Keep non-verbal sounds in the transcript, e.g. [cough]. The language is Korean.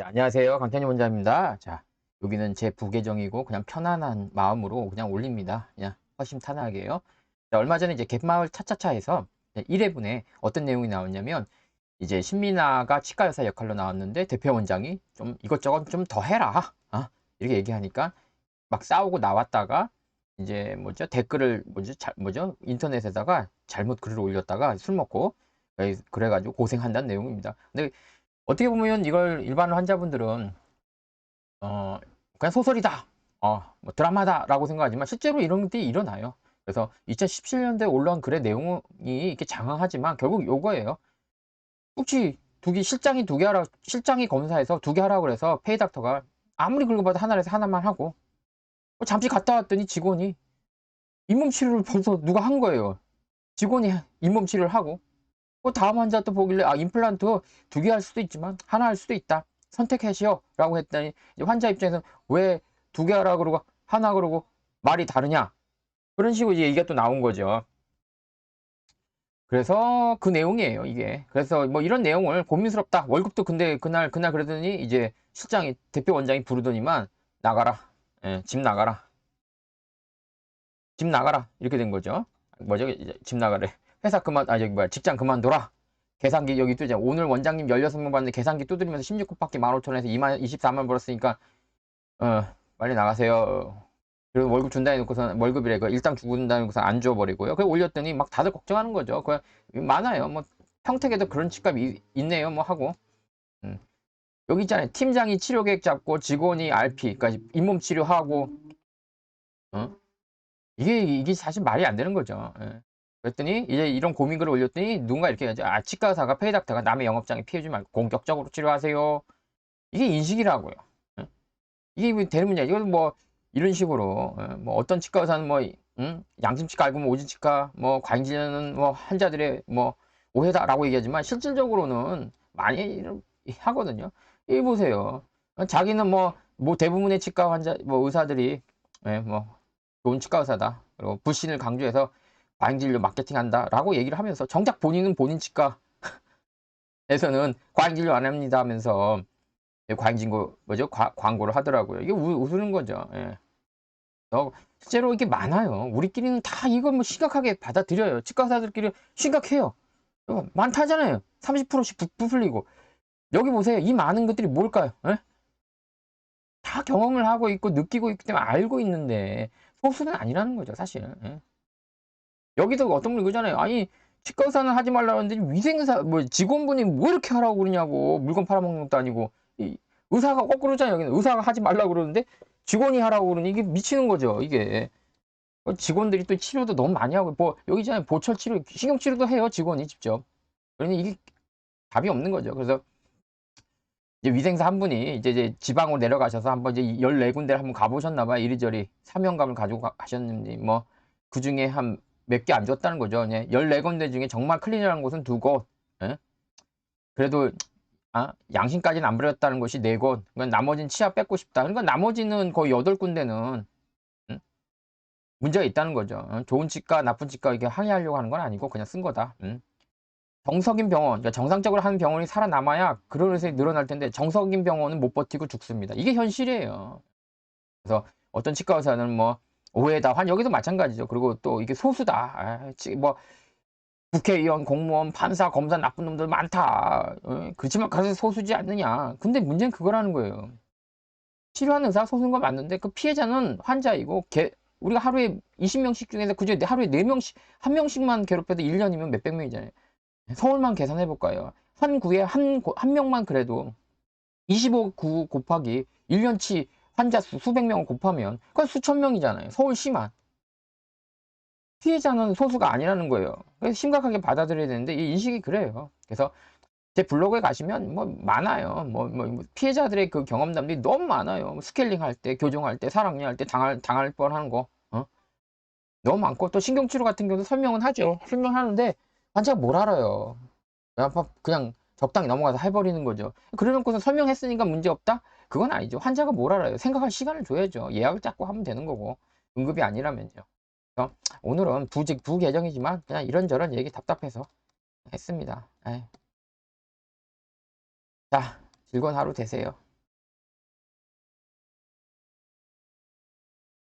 자, 안녕하세요. 강태님 원장입니다. 자, 여기는 제 부계정이고 그냥 편안한 마음으로 그냥 올립니다. 그냥 허심탄회하게요. 자, 얼마 전에 이제 갯마을 차차차에서 1회분에 어떤 내용이 나왔냐면 이제 신민아가 치과 여사 역할로 나왔는데 대표 원장이 좀 이것저것 좀 더 해라. 어? 이렇게 얘기하니까 막 싸우고 나왔다가 이제 뭐죠 댓글을 뭐죠 자, 뭐죠 인터넷에다가 잘못 글을 올렸다가 술 먹고 그래가지고 고생한다는 내용입니다. 근데 어떻게 보면 이걸 일반 환자분들은 어 그냥 소설이다, 어 뭐 드라마다 라고 생각하지만 실제로 이런 것들이 일어나요. 그래서 2017년도에 올라온 글의 내용이 이렇게 장황하지만 결국 요거예요. 혹시 두개 실장이 두 개 하라 실장이 검사해서 두 개 하라고 그래서 페이닥터가 아무리 긁어봐도 하나에서 하나만 하고 뭐 잠시 갔다 왔더니 직원이 잇몸 치료를 벌써 누가 한 거예요. 직원이 잇몸 치료를 하고 그 다음 환자 또 보길래 아 임플란트 두 개 할 수도 있지만 하나 할 수도 있다. 선택하시오 라고 했더니 환자 입장에서 왜두 개 하라 그러고 하나 그러고 말이 다르냐 그런 식으로 이제 얘기가 또 나온 거죠. 그래서 그 내용이에요, 이게. 그래서 뭐 이런 내용을 고민스럽다. 월급도 근데 그날, 그날 그러더니 이제 실장이, 대표 원장이 부르더니만 나가라. 예, 집 나가라. 집 나가라. 이렇게 된 거죠. 뭐죠? 집 나가래. 회사 그만, 아, 저기 뭐야, 직장 그만둬라. 계산기 여기 또 이제 오늘 원장님 16명 받는데 계산기 두드리면서 16급 받기 15,000원에서 2만, 24만 벌었으니까, 어, 빨리 나가세요. 그리고 월급 준다 해놓고서 월급이래 그 일당 준다 해놓고서 안 줘버리고요. 그 올렸더니 막 다들 걱정하는 거죠. 그 많아요. 뭐 평택에도 그런 치값이 있네요. 뭐 하고 음. 여기 있잖아요. 팀장이 치료 계획 잡고 직원이 RP, 그러니까 잇몸 치료하고 어? 이게 이게 사실 말이 안 되는 거죠. 예. 그랬더니 이제 이런 고민글을 올렸더니 누군가 이렇게 하죠. 아 치과 의사가 페이닥터가 남의 영업장에 피해주지 말고 공격적으로 치료하세요. 이게 인식이라고요. 예. 이게 되는 문제야. 이건 뭐 이런 식으로 어, 뭐 어떤 치과 의사는 뭐 응? 양심치과 알고 뭐 오진치과 뭐 과잉진료는 뭐 환자들의 뭐 오해다라고 얘기하지만 실질적으로는 많이 하거든요. 이 보세요. 자기는 뭐, 뭐 대부분의 치과 환자 뭐 의사들이 예, 뭐 좋은 치과 의사다. 그리고 불신을 강조해서 과잉진료 마케팅한다 라고 얘기를 하면서 정작 본인은 본인 치과에서는 [laughs] 과잉 진료 안 합니다 하면서 과잉진고 뭐죠? 과, 광고를 하더라고요. 이게 우, 웃는 거죠. 예. 어, 실제로 이게 많아요. 우리끼리는 다 이거 뭐 심각하게 받아들여요. 치과사들끼리 심각해요. 어, 많다잖아요. 30%씩 부, 부풀리고. 여기 보세요. 이 많은 것들이 뭘까요? 예? 다 경험을 하고 있고 느끼고 있기 때문에 알고 있는데 소수는 아니라는 거죠, 사실. 예? 여기도 어떤 분이 그러잖아요. 아니 치과의사는 하지 말라는데 위생사 뭐 직원분이 뭐 이렇게 하라고 그러냐고 물건 팔아먹는 것도 아니고 이, 의사가 거꾸로잖아요. 여기는 의사가 하지 말라고 그러는데 직원이 하라고 그러니 이게 미치는 거죠. 이게 직원들이 또 치료도 너무 많이 하고 뭐 여기 있잖아요. 보철 치료, 신경 치료도 해요. 직원이 직접. 그러니 이게 답이 없는 거죠. 그래서 이제 위생사 한 분이 이제, 이제 지방으로 내려가셔서 한번 이제 14군데를 한번 가보셨나 봐요. 이리저리 사명감을 가지고 가 셨는지 뭐 그 중에 한 몇 개 안 줬다는 거죠. 14군데 중에 정말 클린이라는 곳은 두 곳. 예? 그래도 아, 양심까지는 안 버렸다는 것이 네 곳. 그러니까 나머지는 치아 뺏고 싶다. 그러니까 나머지는 거의 여덟 군데는 응? 문제가 있다는 거죠. 응? 좋은 치과, 나쁜 치과 이게 항의하려고 하는 건 아니고 그냥 쓴 거다. 응? 정석인 병원, 그러니까 정상적으로 하는 병원이 살아남아야 그런 의사이 늘어날 텐데 정석인 병원은 못 버티고 죽습니다. 이게 현실이에요. 그래서 어떤 치과 의사는 뭐 오해다, 환 여기도 마찬가지죠. 그리고 또 이게 소수다. 아, 뭐 국회의원, 공무원, 판사, 검사 나쁜 놈들 많다. 어? 그렇지만 가서 소수지 않느냐. 근데 문제는 그거라는 거예요. 치료하는 의사 소수인 거 맞는데 그 피해자는 환자이고 개, 우리가 하루에 20명씩 중에서 그중에 하루에 4명씩 한 명씩만 괴롭혀도 1년이면 몇백 명이잖아요. 서울만 계산해 볼까요? 한 구에 한, 한 명만 그래도 25구 곱하기 1년치 환자 수 수백 명을 곱하면 그건 수천 명이잖아요. 서울시만. 피해자는 소수가 아니라는 거예요. 그래서 심각하게 받아들여야 되는데 이 인식이 그래요. 그래서 제 블로그에 가시면 뭐 많아요. 뭐, 뭐 피해자들의 그 경험담들이 너무 많아요. 뭐 스케일링 할 때, 교정할 때, 살학년 할때 당할 당할 뻔한 거 어? 너무 많고 또 신경치료 같은 경우도 설명은 하죠. 설명하는데 환자가 뭘 알아요. 그냥 적당히 넘어가서 해버리는 거죠. 그래놓고서 설명했으니까 문제 없다? 그건 아니죠. 환자가 뭘 알아요. 생각할 시간을 줘야죠. 예약을 잡고 하면 되는 거고 응급이 아니라면요. 오늘은 부직 부계정이지만 그냥 이런저런 얘기 답답해서 했습니다. 에이. 자, 즐거운 하루 되세요.